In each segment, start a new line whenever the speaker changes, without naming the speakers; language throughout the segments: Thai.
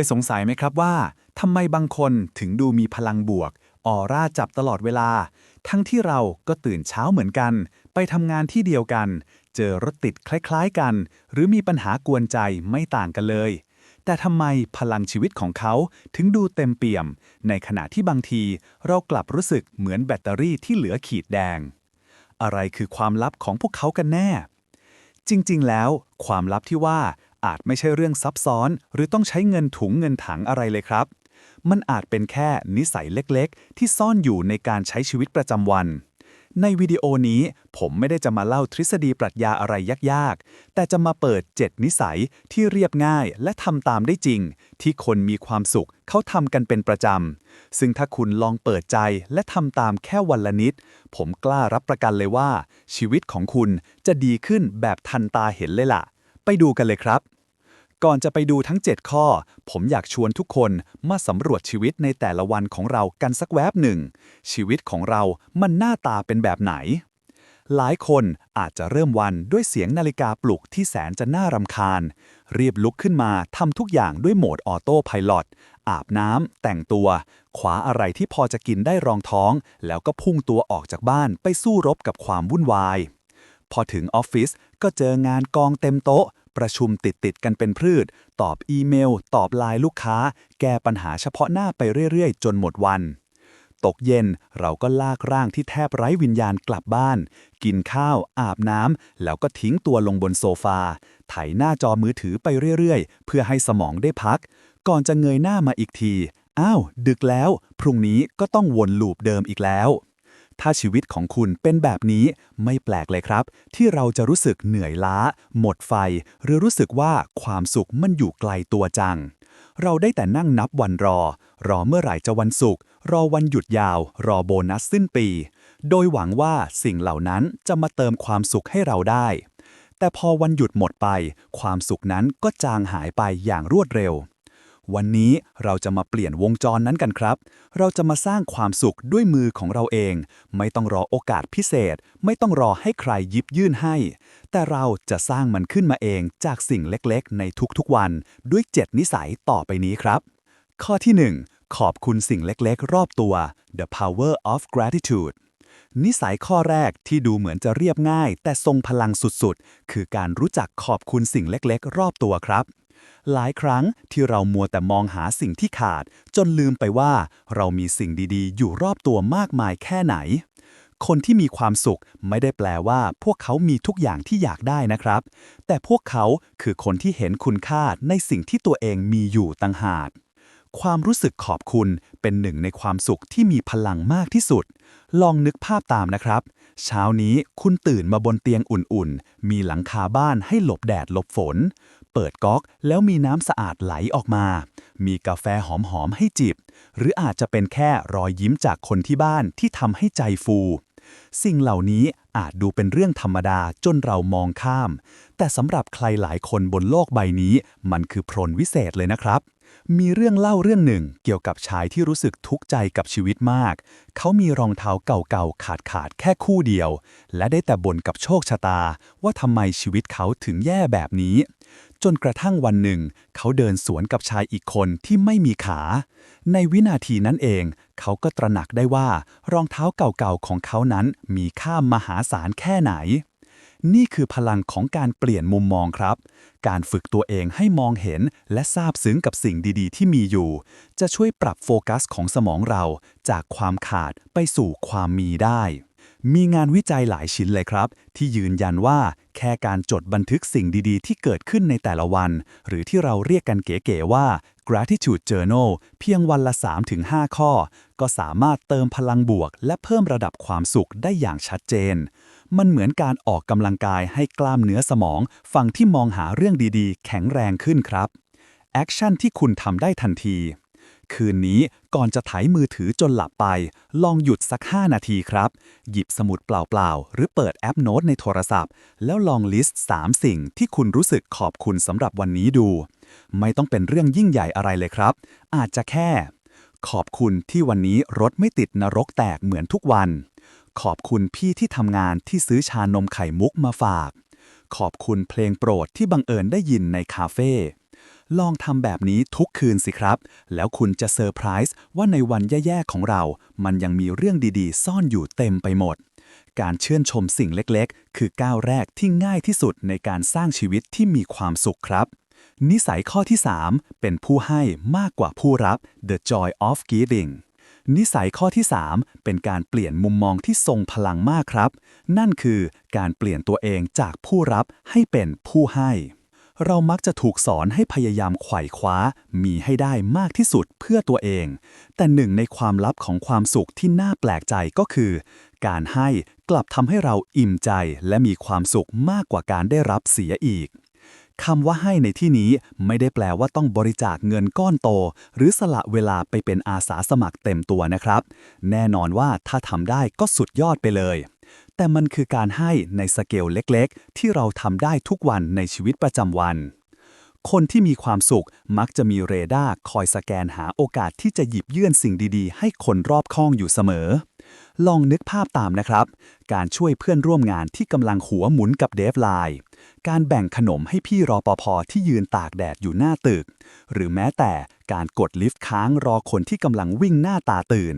ยสงสัยไหมครับว่าทำไมบางคนถึงดูมีพลังบวก ออร่าจับตลอดเวลา ทั้งที่เราก็ตื่นเช้าเหมือนกัน ไปทำงานที่เดียวกัน เจอรถติดคล้ายๆกัน หรือมีปัญหากวนใจไม่ต่างกันเลย แต่ทำไมพลังชีวิตของเขาถึงดูเต็มเปี่ยม ในขณะที่บางทีเรากลับรู้สึกเหมือนแบตเตอรี่ที่เหลือขีดแดง อะไรคือความลับของพวกเขากันแน่ จริงๆ แล้ว ความลับที่ว่า อาจไม่ใช่เรื่องซับซ้อน หรือต้องใช้เงินถุงเงินถังอะไรเลยครับ มันอาจเป็นแค่นิสัยเล็กๆ ที่ซ่อนอยู่ในการใช้ชีวิตประจำวัน ในวิดีโอนี้ผมไม่ได้จะมาเล่าทฤษฎีปรัชญาอะไรยากๆ แต่จะมาเปิด 7 นิสัยที่เรียบง่ายและทำตามได้จริง ที่คนมีความสุขเขาทำกันเป็นประจำ ซึ่งถ้าคุณลองเปิดใจและทำตามแค่วันละนิด ผมกล้ารับประกันเลยว่า ชีวิตของคุณจะดีขึ้นแบบทันตาเห็นเลยล่ะ ไปดูกันเลยครับ ก่อนจะไปดูทั้ง 7 ข้อ ผมอยากชวนทุกคนมาสำรวจชีวิตในแต่ละวันของเรากันสักแวบหนึ่ง ชีวิตของเรามันหน้าตาเป็นแบบไหน หลายคนอาจจะเริ่มวันด้วยเสียงนาฬิกาปลุกที่แสนจะน่ารำคาญ รีบลุกขึ้นมาทำทุกอย่างด้วยโหมดออโต้พลอตอาบน้ำ แต่งตัว ขวาอะไรที่พอจะกินได้รองท้อง แล้วก็พุ่งตัวออกจากบ้านไปสู้รบกับความวุ่นวาย พอถึงออฟฟิศก็เจองานกองเต็มโต๊ะ ประชุมติดติดกันเป็นพืช ตอบอีเมล ตอบไลน์ลูกค้า แก้ปัญหาเฉพาะหน้าไปเรื่อยๆ จนหมดวัน ตกเย็นเราก็ลากร่างที่แทบไร้วิญญาณกลับบ้าน กินข้าว อาบน้ำแล้วก็ทิ้งตัวลงบนโซฟา ไถหน้าจอมือถือไปเรื่อยๆ เพื่อให้สมองได้พัก ก่อนจะเงยหน้ามาอีกที อ้าว ดึกแล้ว พรุ่งนี้ก็ต้องวนลูปเดิมอีกแล้ว ถ้าชีวิตของคุณเป็นแบบนี้ไม่แปลกเลยครับ ที่เราจะรู้สึกเหนื่อยล้า หมดไฟ หรือรู้สึกว่าความสุขมันอยู่ไกลตัวจัง เราได้แต่นั่งนับวันรอ รอเมื่อไหร่จะวันศุกร์รอวันหยุดยาว รอโบนัสสิ้นปี โดยหวังว่าสิ่งเหล่านั้นจะมาเติมความสุขให้เราได้ แต่พอวันหยุดหมดไป ความสุขนั้นก็จางหายไปอย่างรวดเร็ว วันนี้เราจะมาเปลี่ยนวงจรนั้นกันครับ เราจะมาสร้างความสุขด้วยมือของเราเอง ไม่ต้องรอโอกาสพิเศษ ไม่ต้องรอให้ใครยิบยื่นให้ แต่เราจะสร้างมันขึ้นมาเองจากสิ่งเล็กๆ ในทุกๆวันด้วย 7 นิสัยต่อไปนี้ครับ ข้อที่ 1 ขอบคุณสิ่งเล็กๆ รอบตัว The power of gratitude นิสัยข้อแรกที่ดูเหมือนจะเรียบง่าย แต่ทรงพลังสุดๆ คือการรู้จักขอบคุณสิ่งเล็กๆ รอบตัวครับ หลายครั้งที่เรามัวแต่มองหาสิ่งที่ขาด จนลืมไปว่า เรามีสิ่งดีๆ อยู่รอบตัวมากมายแค่ไหน คนที่มีความสุขไม่ได้แปลว่า พวกเขามีทุกอย่างที่อยากได้นะครับ แต่พวกเขาคือคนที่เห็นคุณค่าในสิ่งที่ตัวเองมีอยู่ต่างหากความรู้สึกขอบคุณเป็นหนึ่งในความสุขที่มีพลังมากที่สุด ลองนึกภาพตามนะครับ เช้านี้คุณตื่นมาบนเตียงอุ่นๆ มีหลังคาบ้านให้หลบแดดหลบฝน เปิดก๊อก แล้วมีน้ำสะอาดไหลออกมา มีกาแฟหอมๆให้จิบ หรืออาจจะเป็นแค่รอยยิ้มจากคนที่บ้านที่ทำให้ใจฟู สิ่งเหล่านี้อาจดูเป็นเรื่องธรรมดาจนเรามองข้าม แต่สำหรับใครหลายคนบนโลกใบนี้ มันคือพรนวิเศษเลยนะครับ มีเรื่องเล่าเรื่องหนึ่งเกี่ยวกับชายที่รู้สึกทุกข์ใจกับชีวิตมาก เขามีรองเท้าเก่าๆ ขาดๆแค่คู่เดียว และได้แต่บ่นกับโชคชะตา ว่าทำไมชีวิตเขาถึงแย่แบบนี้ จนกระทั่งวันหนึ่ง เขาเดินสวนกับชายอีกคนที่ไม่มีขา ในวินาทีนั้นเอง เขาก็ตระหนักได้ว่ารองเท้าเก่าๆของเขานั้นมีค่ามหาศาลแค่ไหน นี่คือพลังของการเปลี่ยนมุมมองครับ การฝึกตัวเองให้มองเห็นและซาบซึ้งกับสิ่งดีๆ ที่มีอยู่ จะช่วยปรับโฟกัสของสมองเรา จากความขาดไปสู่ความมีได้ มีงานวิจัยหลายชิ้นเลยครับ ที่ยืนยันว่าแค่การจดบันทึกสิ่งดีๆ ที่เกิดขึ้นในแต่ละวัน หรือที่เราเรียกกันเก๋ๆว่า gratitude journal เพียงวันละ 3-5 ข้อ ก็สามารถเติมพลังบวก และเพิ่มระดับความสุขได้อย่างชัดเจน มันเหมือนการออกกำลังกายให้กล้ามเนื้อสมอง ฝั่งที่มองหาเรื่องดีๆ แข็งแรงขึ้นครับ แอคชั่นที่คุณทำได้ทันที คืนนี้ก่อนจะไถมือถือจนหลับไป ลองหยุดสัก 5 นาทีครับ หยิบสมุดเปล่าๆ หรือเปิดแอปโน้ตในโทรศัพท์ แล้วลองลิสต์ 3 สิ่งที่คุณรู้สึกขอบคุณสำหรับวันนี้ดู ไม่ต้องเป็นเรื่องยิ่งใหญ่อะไรเลยครับ อาจจะแค่ ขอบคุณที่วันนี้รถไม่ติดนรกแตกเหมือนทุกวัน ขอบคุณพี่ที่ทำงานที่ซื้อชานมไข่มุกมาฝาก ขอบคุณเพลงโปรดที่บังเอิญได้ยินในคาเฟ่ลองทำแบบนี้ทุกคืนสิครับ แล้วคุณจะเซอร์ไพรส์ว่าในวันแย่ๆของเรา มันยังมีเรื่องดีๆ ซ่อนอยู่เต็มไปหมด การเชื่นชมสิ่งเล็กๆ คือก้าวแรกที่ง่ายที่สุดในการสร้างชีวิตที่มีความสุขครับ นิสัยข้อที่ 3 เป็นผู้ให้มากกว่าผู้รับ the joy of giving นิสัยข้อที่ 3 เป็นการเปลี่ยนมุมมองที่ทรงพลังมากครับ นั่นคือการเปลี่ยนตัวเองจากผู้รับให้เป็นผู้ให้ เรามักจะถูกสอนให้พยายามไขว่คว้า มีให้ได้มากที่สุดเพื่อตัวเอง แต่หนึ่งในความลับของความสุขที่น่าแปลกใจก็คือ การให้กลับทำให้เราอิ่มใจและมีความสุขมากกว่าการได้รับเสียอีก คำว่าให้ในที่นี้ไม่ได้แปลว่าต้องบริจาคเงินก้อนโต หรือสละเวลาไปเป็นอาสาสมัครเต็มตัวนะครับ แน่นอนว่าถ้าทำได้ก็สุดยอดไปเลย แต่มันคือการให้ในสเกลเล็กๆ ที่เราทำได้ทุกวันในชีวิตประจำวัน คนที่มีความสุขมักจะมีเรดาร์คอยสแกนหาโอกาสที่จะหยิบยื่นสิ่งดีๆ ให้คนรอบข้างอยู่เสมอ ลองนึกภาพตามนะครับ การช่วยเพื่อนร่วมงานที่กำลังหัวหมุนกับเดฟไลน์การแบ่งขนมให้พี่รอปภที่ยืนตากแดดอยู่หน้าตึก หรือแม้แต่การกดลิฟต์ค้างรอคนที่กำลังวิ่งหน้าตาตื่น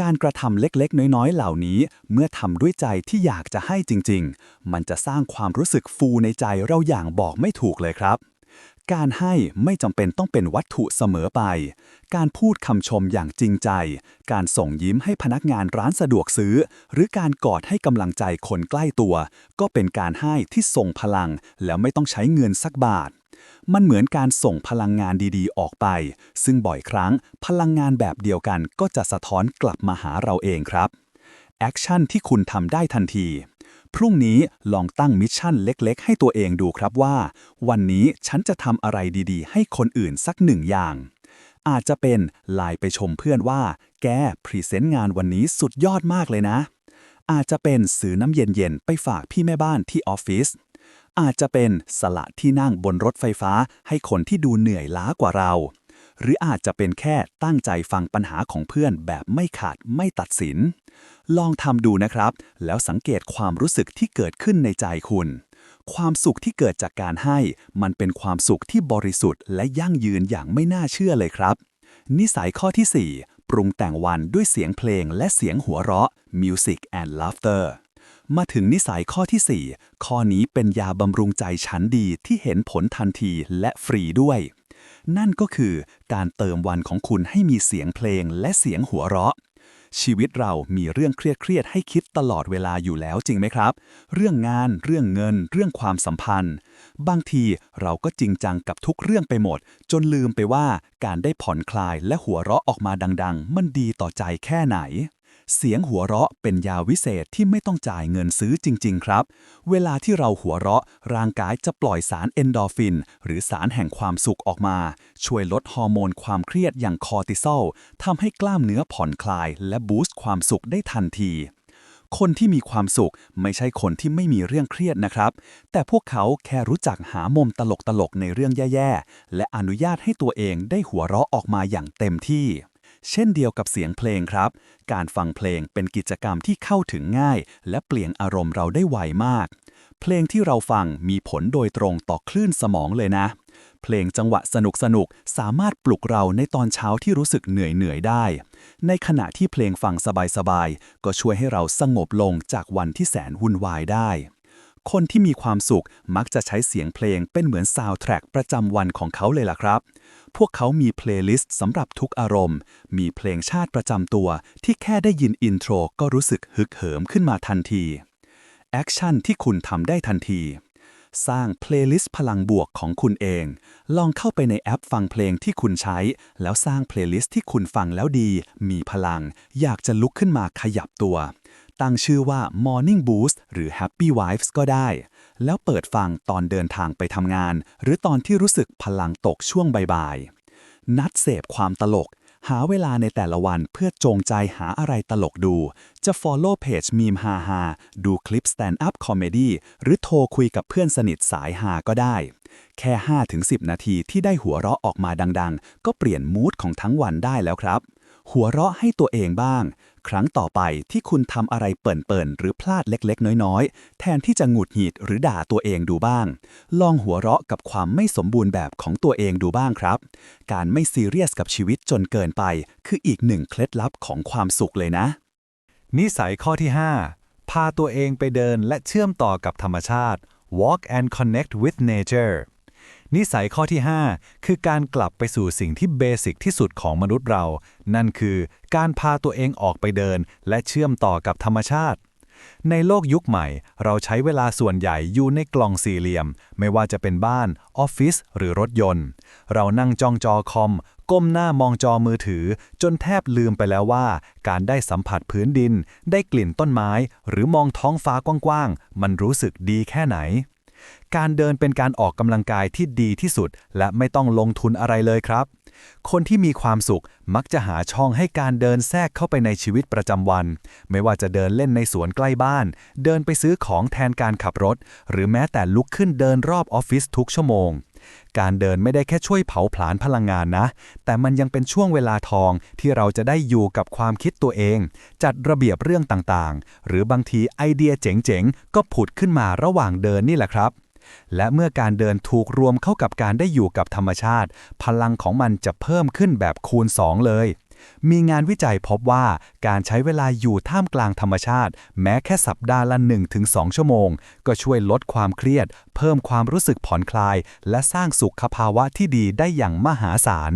การกระทำเล็กๆ น้อยๆ เหล่านี้ เมื่อทำด้วยใจที่อยากจะให้จริง ๆ มันจะสร้างความรู้สึกฟูในใจเราอย่างบอกไม่ถูกเลยครับ การให้ไม่จำเป็นต้องเป็นวัตถุเสมอไป การพูดคำชมอย่างจริงใจ การส่งยิ้มให้พนักงานร้านสะดวกซื้อ หรือการกอดให้กำลังใจคนใกล้ตัว ก็เป็นการให้ที่ส่งพลัง แล้วไม่ต้องใช้เงินสักบาท มันเหมือนการส่งพลังงานดีๆ ออกไป ซึ่งบ่อยครั้งพลังงานแบบเดียวกันก็จะสะท้อนกลับมาหาเราเองครับ แอคชั่นที่คุณทำได้ทันที พรุ่งนี้ลองตั้งมิชชั่นเล็กๆ ให้ตัวเองดูครับว่า วันนี้ฉันจะทำอะไรดีๆ ให้คนอื่นสักหนึ่งอย่าง อาจจะเป็นไลน์ไปชมเพื่อนว่า แกพรีเซนต์งานวันนี้สุดยอดมากเลยนะ อาจจะเป็นซื้อน้ำเย็นๆ ไปฝากพี่แม่บ้านที่ออฟฟิศอาจจะเป็นสละที่นั่งบนรถไฟฟ้าให้คนที่ดูเหนื่อยล้ากว่าเรา หรืออาจจะเป็นแค่ตั้งใจฟังปัญหาของเพื่อนแบบไม่ขาดไม่ตัดสิน ลองทำดูนะครับ แล้วสังเกตความรู้สึกที่เกิดขึ้นในใจคุณ ความสุขที่เกิดจากการให้ มันเป็นความสุขที่บริสุทธิ์และยั่งยืนอย่างไม่น่าเชื่อเลยครับ นิสัยข้อที่ 4 ปรุงแต่งวันด้วยเสียงเพลงและเสียงหัวเราะ Music and Laughter มาถึงนิสัยข้อที่ 4 ข้อนี้เป็นยาบำรุงใจชั้นดีที่เห็นผลทันทีและฟรีด้วย นั่นก็คือการเติมวันของคุณให้มีเสียงเพลงและเสียงหัวเราะ ชีวิตเรามีเรื่องเครียดๆให้คิดตลอดเวลาอยู่แล้วจริงไหมครับ เรื่องงาน เรื่องเงิน เรื่องความสัมพันธ์ บางทีเราก็จริงจังกับทุกเรื่องไปหมด จนลืมไปว่าการได้ผ่อนคลายและหัวเราะออกมาดัง ๆ มันดีต่อใจแค่ไหน เสียงหัวเราะเป็นยาวิเศษที่ไม่ต้องจ่ายเงินซื้อจริง ๆ ครับ เวลาที่เราหัวเราะ ร่างกายจะปล่อยสารเอนโดรฟิน หรือสารแห่งความสุขออกมา ช่วยลดฮอร์โมนความเครียดอย่างคอร์ติซอลทำให้กล้ามเนื้อผ่อนคลาย และบูสต์ความสุขได้ทันทีคนที่มีความสุขไม่ใช่คนที่ไม่มีเรื่องเครียดนะครับ แต่พวกเขาแค่รู้จักหามุมตลกๆในเรื่องแย่ๆ และอนุญาตให้ตัวเองได้หัวเราะออกมาอย่างเต็มที่ เช่นเดียวกับเสียงเพลงครับ การฟังเพลงเป็นกิจกรรมที่เข้าถึงง่าย และเปลี่ยนอารมณ์เราได้ไวมาก เพลงที่เราฟังมีผลโดยตรงต่อคลื่นสมองเลยนะ เพลงจังหวะสนุกสนุกสามารถปลุกเราในตอนเช้าที่รู้สึกเหนื่อยเหนื่อยได้ ในขณะที่เพลงฟังสบายๆก็ช่วยให้เราสงบลงจากวันที่แสนวุ่นวายได้ คนที่มีความสุขมักจะใช้เสียงเพลงเป็นเหมือนซาวด์แทร็กประจำวันของเขาเลยล่ะครับ พวกเขามีเพลย์ลิสต์สำหรับทุกอารมณ์ มีเพลงชาติประจำตัว ที่แค่ได้ยินอินโทรก็รู้สึกฮึกเหิมขึ้นมาทันที แอคชั่นที่คุณทำได้ทันที สร้างเพลย์ลิสต์พลังบวกของคุณเอง ลองเข้าไปในแอปฟังเพลงที่คุณใช้ แล้วสร้างเพลย์ลิสต์ที่คุณฟังแล้วดี มีพลัง อยากจะลุกขึ้นมาขยับตัว ตั้งชื่อว่า Morning Boost หรือ Happy Vibes ก็ได้ แล้วเปิดฟังตอนเดินทางไปทำงาน หรือตอนที่รู้สึกพลังตกช่วงบ่ายๆ นัดเสพความตลก หาเวลาในแต่ละวันเพื่อจงใจหาอะไรตลกดู จะ follow page มีมฮาฮาดูคลิป stand up comedy หรือโทรคุยกับเพื่อนสนิทสายหาก็ได้ แค่ 5-10 นาทีที่ได้หัวเราะออกมาดังๆ ก็เปลี่ยนมูดของทั้งวันได้แล้วครับหัวเราะให้ตัวเองบ้าง ครั้งต่อไปที่คุณทำอะไรเปิ่นๆ หรือพลาดเล็กๆ น้อยๆ แทนที่จะหงุดหงิดหรือด่าตัวเองดูบ้าง ลองหัวเราะกับความไม่สมบูรณ์แบบของตัวเองดูบ้างครับ การไม่ซีเรียสกับชีวิตจนเกินไป คืออีกหนึ่งเคล็ดลับของความสุขเลยนะ
นิสัยข้อที่ 5 พาตัวเองไปเดินและเชื่อมต่อกับธรรมชาติ walk and connect with nature นิสัยข้อที่ 5 คือการกลับไปสู่สิ่งที่เบสิกที่สุดของมนุษย์เรา นั่นคือการพาตัวเองออกไปเดิน และเชื่อมต่อกับธรรมชาติ ในโลกยุคใหม่ เราใช้เวลาส่วนใหญ่อยู่ในกล่องสี่เหลี่ยม ไม่ว่าจะเป็นบ้าน ออฟฟิศหรือรถยนต์ เรานั่งจ้องจอคอม ก้มหน้ามองจอมือถือ จนแทบลืมไปแล้วว่า การได้สัมผัสพื้นดิน ได้กลิ่นต้นไม้ หรือมองท้องฟ้ากว้างๆมันรู้สึกดีแค่ไหน การเดินเป็นการออกกำลังกายที่ดีที่สุด และไม่ต้องลงทุนอะไรเลยครับ คนที่มีความสุขมักจะหาช่องให้การเดินแทรกเข้าไปในชีวิตประจำวัน ไม่ว่าจะเดินเล่นในสวนใกล้บ้าน เดินไปซื้อของแทนการขับรถ หรือแม้แต่ลุกขึ้นเดินรอบออฟฟิศทุกชั่วโมง การเดินไม่ได้แค่ช่วยเผาผลาญพลังงานนะ แต่มันยังเป็นช่วงเวลาทองที่เราจะได้อยู่กับความคิดตัวเอง จัดระเบียบเรื่องต่างๆ หรือบางทีไอเดียเจ๋งๆ ก็ผุดขึ้นมาระหว่างเดินนี่แหละครับ และเมื่อการเดินถูกรวมเข้ากับการได้อยู่กับธรรมชาติ พลังของมันจะเพิ่มขึ้นแบบคูณ 2 เลย มีงานวิจัยพบว่าการใช้เวลาอยู่ท่ามกลางธรรมชาติ แม้แค่สัปดาห์ละ 1-2 ชั่วโมง ก็ช่วยลดความเครียด เพิ่มความรู้สึกผ่อนคลาย และสร้างสุขภาวะที่ดีได้อย่างมหาศาล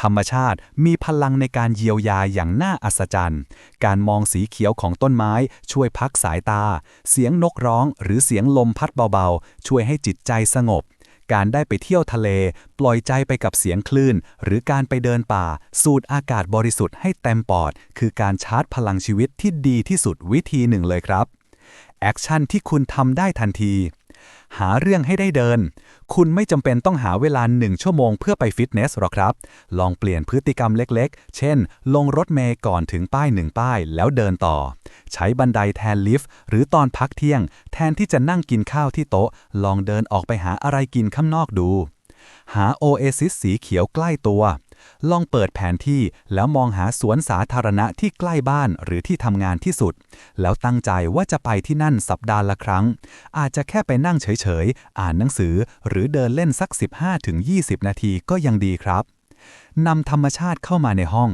ธรรมชาติมีพลังในการเยียวยาอย่างน่าอัศจรรย์ การมองสีเขียวของต้นไม้ช่วยพักสายตา เสียงนกร้องหรือเสียงลมพัดเบาๆ ช่วยให้จิตใจสงบ การได้ไปเที่ยวทะเล ปล่อยใจไปกับเสียงคลื่น หรือการไปเดินป่า สูดอากาศบริสุทธิ์ให้เต็มปอด คือการชาร์จพลังชีวิตที่ดีที่สุดวิธีหนึ่งเลยครับ แอคชั่นที่คุณทำได้ทันที หาเรื่องให้ได้เดิน คุณไม่จำเป็นต้องหาเวลาหนึ่งชั่วโมงเพื่อไปฟิตเนสหรอกครับ ลองเปลี่ยนพฤติกรรมเล็กๆ เช่น ลงรถเมล์ก่อนถึงป้ายหนึ่งป้ายแล้วเดินต่อ ใช้บันไดแทนลิฟต์หรือตอนพักเที่ยง แทนที่จะนั่งกินข้าวที่โต๊ะ ลองเดินออกไปหาอะไรกินข้างนอกดู หาโอเอซิสสีเขียวใกล้ตัว ลองเปิดแผนที่แล้วมองหาสวนสาธารณะที่ใกล้บ้านหรือที่ทำงานที่สุด แล้วตั้งใจว่าจะไปที่นั่นสัปดาห์ละครั้ง อาจจะแค่ไปนั่งเฉยๆ อ่านหนังสือ หรือเดินเล่นสัก 15-20 นาทีก็ยังดีครับนำธรรมชาติเข้ามาในห้อง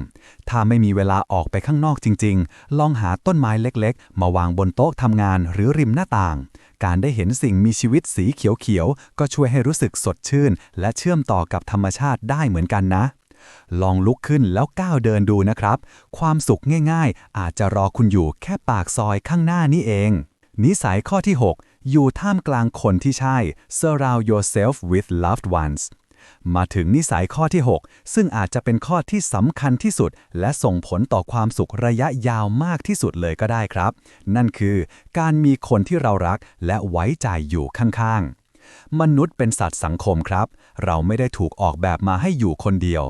ถ้าไม่มีเวลาออกไปข้างนอกจริง ๆ ลองหาต้นไม้เล็กๆ มาวางบนโต๊ะทำงานหรือริมหน้าต่าง การได้เห็นสิ่งมีชีวิตสีเขียวๆ ก็ช่วยให้รู้สึกสดชื่น และเชื่อมต่อกับธรรมชาติได้เหมือนกันนะ ลองลุกขึ้นแล้วก้าวเดินดูนะครับ ความสุขง่ายๆ อาจจะรอคุณอยู่แค่ปากซอยข้างหน้านี่เอง นิสัยข้อที่ 6 อยู่ท่ามกลางคนที่ใช่ surround yourself with loved ones มาถึงนิสัยข้อที่ 6 ซึ่งอาจจะเป็นข้อที่สำคัญที่สุด และส่งผลต่อความสุขระยะยาวมากที่สุดเลยก็ได้ครับ นั่นคือการมีคนที่เรารักและไว้ใจอยู่ข้างๆ มนุษย์เป็นสัตว์สังคมครับ เราไม่ได้ถูกออกแบบมาให้อยู่คนเดียว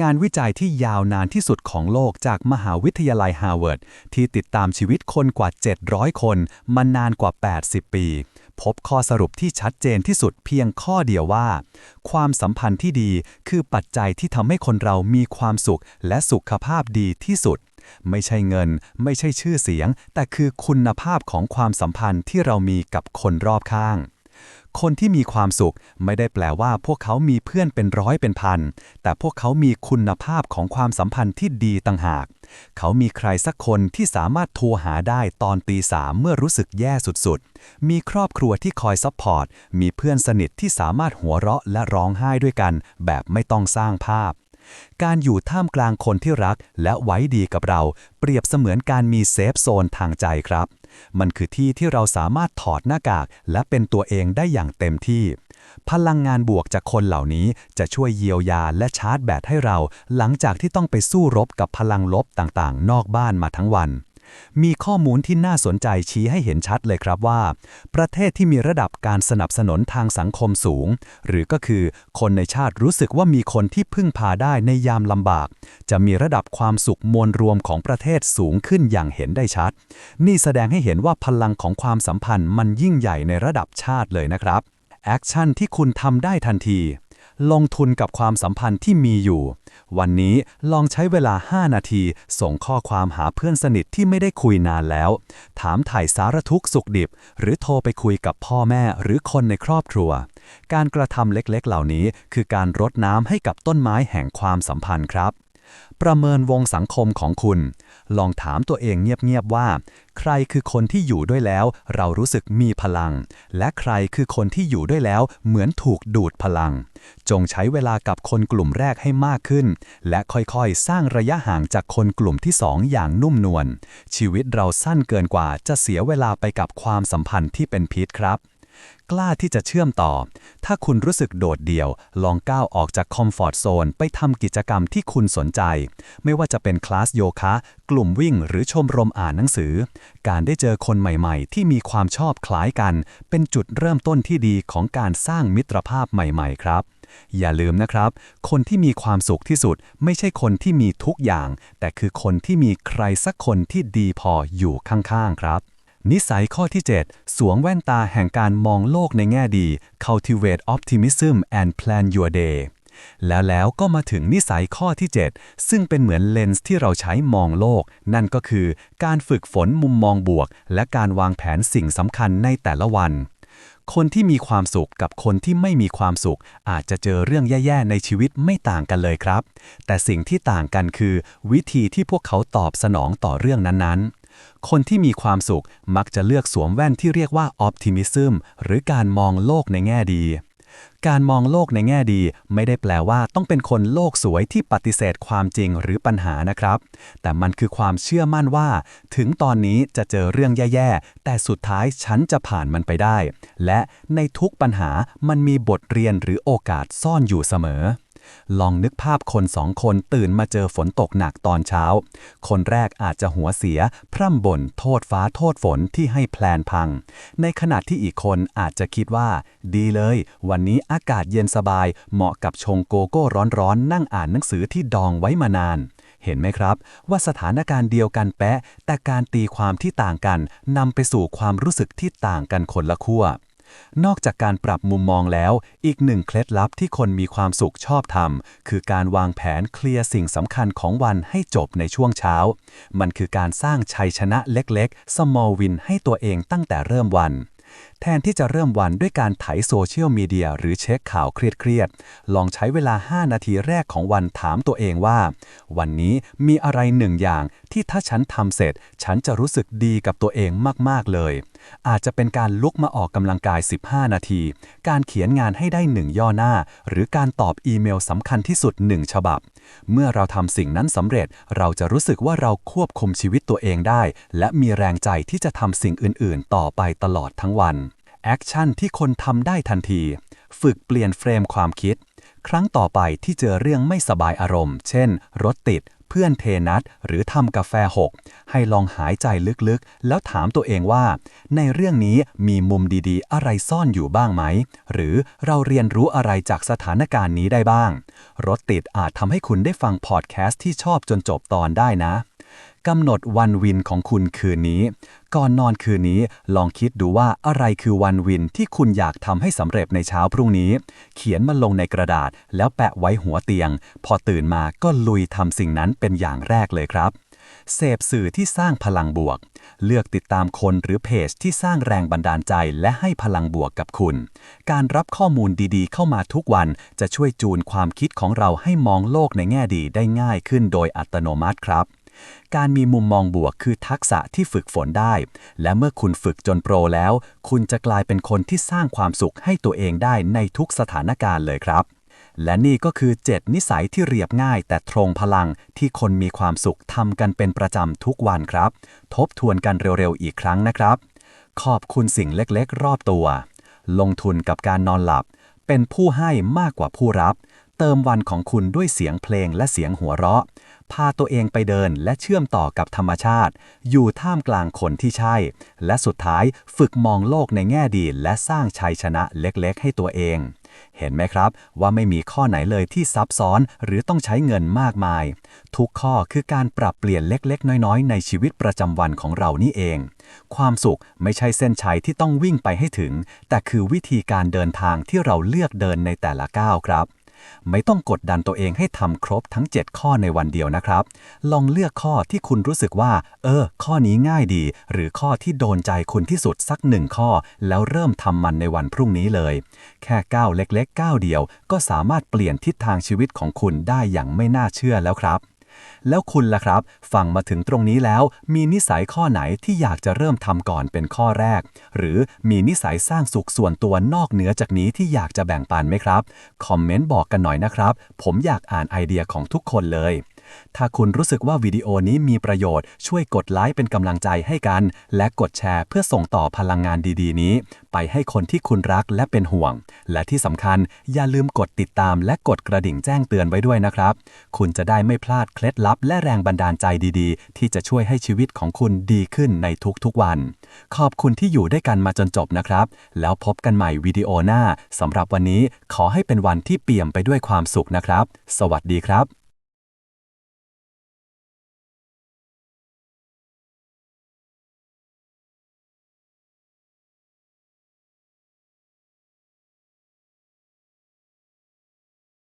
งานวิจัยที่ยาวนานที่สุดของโลกจากมหาวิทยาลัยฮาร์วาร์ดที่ติดตามชีวิตคนกว่า 700 คน มานานกว่า 80 ปี พบข้อสรุปที่ชัดเจนที่สุดเพียงข้อเดียวว่า ความสัมพันธ์ที่ดีคือปัจจัยที่ทำให้คนเรามีความสุขและสุขภาพดีที่สุดไม่ใช่เงิน ไม่ใช่ชื่อเสียง แต่คือคุณภาพของความสัมพันธ์ที่เรามีกับคนรอบข้าง คนที่มีความสุขไม่ได้แปลว่าพวกเขามีเพื่อนเป็นร้อยเป็นพัน แต่พวกเขามีคุณภาพของความสัมพันธ์ที่ดีต่างหาก เขามีใครสักคนที่สามารถโทรหาได้ตอนตีสามเมื่อรู้สึกแย่สุดๆ มีครอบครัวที่คอยซัพพอร์ต มีเพื่อนสนิทที่สามารถหัวเราะและร้องไห้ด้วยกัน แบบไม่ต้องสร้างภาพ การอยู่ท่ามกลางคนที่รักและไว้ดีกับเรา เปรียบเสมือนการมีเซฟโซนทางใจครับ มันคือที่ที่เราสามารถถอดหน้ากาก และเป็นตัวเองได้อย่างเต็มที่ พลังงานบวกจากคนเหล่านี้จะช่วยเยียวยาและชาร์จแบตให้เรา หลังจากที่ต้องไปสู้รบกับพลังลบต่างๆ นอกบ้านมาทั้งวัน มีข้อมูลที่น่าสนใจชี้ให้เห็นชัดเลยครับว่า ประเทศที่มีระดับการสนับสนุนทางสังคมสูง หรือก็คือคนในชาติรู้สึกว่ามีคนที่พึ่งพาได้ในยามลำบาก จะมีระดับความสุขมวลรวมของประเทศสูงขึ้นอย่างเห็นได้ชัด นี่แสดงให้เห็นว่าพลังของความสัมพันธ์มันยิ่งใหญ่ในระดับชาติเลยนะครับแอคชั่นที่คุณทำได้ทันที ลงทุนกับความสัมพันธ์ที่มีอยู่ วันนี้ลองใช้เวลา 5 นาที ส่งข้อความหาเพื่อนสนิทที่ไม่ได้คุยนานแล้ว ถามถ่ายสารทุกสุขดิบ หรือโทรไปคุยกับพ่อแม่หรือคนในครอบครัว การกระทำเล็กๆ เหล่านี้ คือการรดน้ำให้กับต้นไม้แห่งความสัมพันธ์ครับ ประเมินวงสังคมของคุณ ลองถามตัวเองเงียบๆว่า ใครคือคนที่อยู่ด้วยแล้ว เรารู้สึกมีพลัง และใครคือคนที่อยู่ด้วยแล้ว เหมือนถูกดูดพลัง จงใช้เวลากับคนกลุ่มแรกให้มากขึ้น และค่อยๆ สร้างระยะห่างจากคนกลุ่มที่สองอย่างนุ่มนวลชีวิตเราสั้นเกินกว่าจะเสียเวลาไปกับความสัมพันธ์ที่เป็นพิษครับ กล้าที่จะเชื่อมต่อ ถ้าคุณรู้สึกโดดเดี่ยว ลองก้าวออกจากคอมฟอร์ทโซนไปทำกิจกรรมที่คุณสนใจ ไม่ว่าจะเป็นคลาสโยคะ กลุ่มวิ่ง หรือชมรมอ่านหนังสือ การได้เจอคนใหม่ๆ ที่มีความชอบคล้ายกัน เป็นจุดเริ่มต้นที่ดีของการสร้างมิตรภาพใหม่ๆ ครับอย่าลืมนะครับ คนที่มีความสุขที่สุด ไม่ใช่คนที่มีทุกอย่าง แต่คือคนที่มีใครสักคนที่ดีพออยู่ข้างๆครับ นิสัยข้อที่ 7 สวมแว่นตาแห่งการมองโลกในแง่ดี cultivate optimism and plan your day แล้วแล้วก็มาถึงนิสัยข้อที่ 7 ซึ่งเป็นเหมือนเลนส์ที่เราใช้มองโลก นั่นก็คือการฝึกฝนมุมมองบวก และการวางแผนสิ่งสำคัญในแต่ละวัน คนที่มีความสุขกับคนที่ไม่มีความสุข อาจจะเจอเรื่องแย่ๆในชีวิตไม่ต่างกันเลยครับ แต่สิ่งที่ต่างกันคือ วิธีที่พวกเขาตอบสนองต่อเรื่องนั้นๆ คนที่มีความสุขมักจะเลือกสวมแว่นที่เรียกว่า optimism หรือการมองโลกในแง่ดี การมองโลกในแง่ดี ไม่ได้แปลว่าต้องเป็นคนโลกสวยที่ปฏิเสธความจริงหรือปัญหานะครับ แต่มันคือความเชื่อมั่นว่า ถึงตอนนี้จะเจอเรื่องแย่ๆ แต่สุดท้ายฉันจะผ่านมันไปได้ และในทุกปัญหามันมีบทเรียนหรือโอกาสซ่อนอยู่เสมอ ลองนึกภาพคนสองคนตื่นมาเจอฝนตกหนักตอนเช้า คนแรกอาจจะหัวเสีย พร่ำบ่นโทษฟ้าโทษฝนที่ให้แพลนพัง ในขณะที่อีกคนอาจจะคิดว่า ดีเลย วันนี้อากาศเย็นสบาย เหมาะกับชงโกโก้ร้อนๆ นั่งอ่านหนังสือที่ดองไว้มานาน เห็นไหมครับ ว่าสถานการณ์เดียวกันแปะ แต่การตีความที่ต่างกันนำไปสู่ความรู้สึกที่ต่างกันคนละขั้ว นอกจากการปรับมุมมองแล้ว อีกหนึ่งเคล็ดลับที่คนมีความสุขชอบทำคือการวางแผนเคลียร์สิ่งสำคัญของวันให้จบในช่วงเช้า มันคือการสร้างชัยชนะเล็กๆ small win ให้ตัวเองตั้งแต่เริ่มวันแทนที่จะเริ่มวันด้วยการไถโซเชียลมีเดียหรือเช็คข่าวเครียดๆ ลองใช้เวลา 5 นาทีแรกของวันถามตัวเองว่า วันนี้มีอะไรหนึ่งอย่างที่ถ้าฉันทำเสร็จ ฉันจะรู้สึกดีกับตัวเองมากๆเลย อาจจะเป็นการลุกมาออกกำลังกาย 15 นาที การเขียนงานให้ได้หนึ่งย่อหน้า หรือการตอบอีเมลสำคัญที่สุดหนึ่งฉบับ เมื่อเราทำสิ่งนั้นสำเร็จ เราจะรู้สึกว่าเราควบคุมชีวิตตัวเองได้ และมีแรงใจที่จะทำสิ่งอื่น ๆ ต่อไปตลอดทั้งวันแอคชั่นที่คนทำได้ทันที ฝึกเปลี่ยนเฟรมความคิด ครั้งต่อไปที่เจอเรื่องไม่สบายอารมณ์ เช่น รถติด เพื่อนเทนัดหรือทำกาแฟหก ให้ลองหายใจลึกๆ แล้วถามตัวเองว่า ในเรื่องนี้มีมุมดีๆ อะไรซ่อนอยู่บ้างไหม หรือเราเรียนรู้อะไรจากสถานการณ์นี้ได้บ้าง รถติดอาจทำให้คุณได้ฟังพอดแคสต์ที่ชอบจนจบตอนได้นะ กำหนดวันวินของคุณคืนนี้ ก่อนนอนคืนนี้ลองคิดดูว่าอะไรคือวันวินที่คุณอยากทำให้สำเร็จในเช้าพรุ่งนี้ เขียนมันลงในกระดาษ แล้วแปะไว้หัวเตียง พอตื่นมาก็ลุยทำสิ่งนั้นเป็นอย่างแรกเลยครับเสพสื่อที่สร้างพลังบวก เลือกติดตามคนหรือเพจที่สร้างแรงบันดาลใจและให้พลังบวกกับคุณ การรับข้อมูลดีๆ เข้ามาทุกวันจะช่วยจูนความคิดของเราให้มองโลกในแง่ดีได้ง่ายขึ้นโดยอัตโนมัติครับ การมีมุมมองบวกคือทักษะที่ฝึกฝนได้ และเมื่อคุณฝึกจนโปรแล้ว คุณจะกลายเป็นคนที่สร้างความสุขให้ตัวเองได้ในทุกสถานการณ์เลยครับ และนี่ก็คือ 7 นิสัยที่เรียบง่าย แต่ตรงพลังที่คนมีความสุขทำกันเป็นประจำทุกวันครับ ทบทวนกันเร็วๆอีกครั้งนะครับ ขอบคุณสิ่งเล็กๆ รอบตัว ลงทุนกับการนอนหลับ เป็นผู้ให้มากกว่าผู้รับ เติมวันของคุณด้วยเสียงเพลงและเสียงหัวเราะ พาตัวเองไปเดินและเชื่อมต่อกับธรรมชาติ อยู่ท่ามกลางคนที่ใช่ และสุดท้ายฝึกมองโลกในแง่ดี และสร้างชัยชนะเล็กๆ ให้ตัวเอง เห็นไหมครับว่าไม่มีข้อไหนเลยที่ซับซ้อนหรือต้องใช้เงินมากมาย ทุกข้อคือการปรับเปลี่ยนเล็กๆ น้อยๆ ในชีวิตประจำวันของเรานี่เอง ความสุขไม่ใช่เส้นชัยที่ต้องวิ่งไปให้ถึง แต่คือวิธีการเดินทางที่เราเลือกเดินในแต่ละก้าวครับ ไม่ต้องกดดันตัวเองให้ทำครบทั้ง 7 ข้อในวันเดียวนะครับ ลองเลือกข้อที่คุณรู้สึกว่า เออ ข้อนี้ง่ายดี หรือข้อที่โดนใจคุณที่สุดสักหนึ่งข้อ แล้วเริ่มทำมันในวันพรุ่งนี้เลย แค่ก้าวเล็กๆก้าวเดียว ก็สามารถเปลี่ยนทิศทางชีวิตของคุณได้อย่างไม่น่าเชื่อแล้วครับ แล้วคุณล่ะครับ ฟังมาถึงตรงนี้แล้ว มีนิสัยข้อไหนที่อยากจะเริ่มทำก่อนเป็นข้อแรก หรือมีนิสัยสร้างสุขส่วนตัวนอกเหนือจากนี้ที่อยากจะแบ่งปันไหมครับ คอมเมนต์บอกกันหน่อยนะครับ ผมอยากอ่านไอเดียของทุกคนเลย ถ้าคุณรู้สึกว่าวิดีโอนี้มีประโยชน์ช่วยกดไลค์เป็นกำลังใจให้กัน และกดแชร์เพื่อส่งต่อพลังงานดีๆ นี้ ไปให้คนที่คุณรักและเป็นห่วง และที่สำคัญอย่าลืมกดติดตาม และกดกระดิ่งแจ้งเตือนไว้ด้วยนะครับ คุณจะได้ไม่พลาดเคล็ดลับ และแรงบันดาลใจดีๆ ที่จะช่วยให้ชีวิตของคุณดีขึ้นในทุกๆวัน ขอบคุณที่อยู่ด้วยกันมาจนจบนะครับ แล้วพบกันใหม่วิดีโอหน้าสำหรับวันนี้ขอให้เป็นวันที่เปี่ยมไปด้วยความสุขนะครับ สวัสดีครับ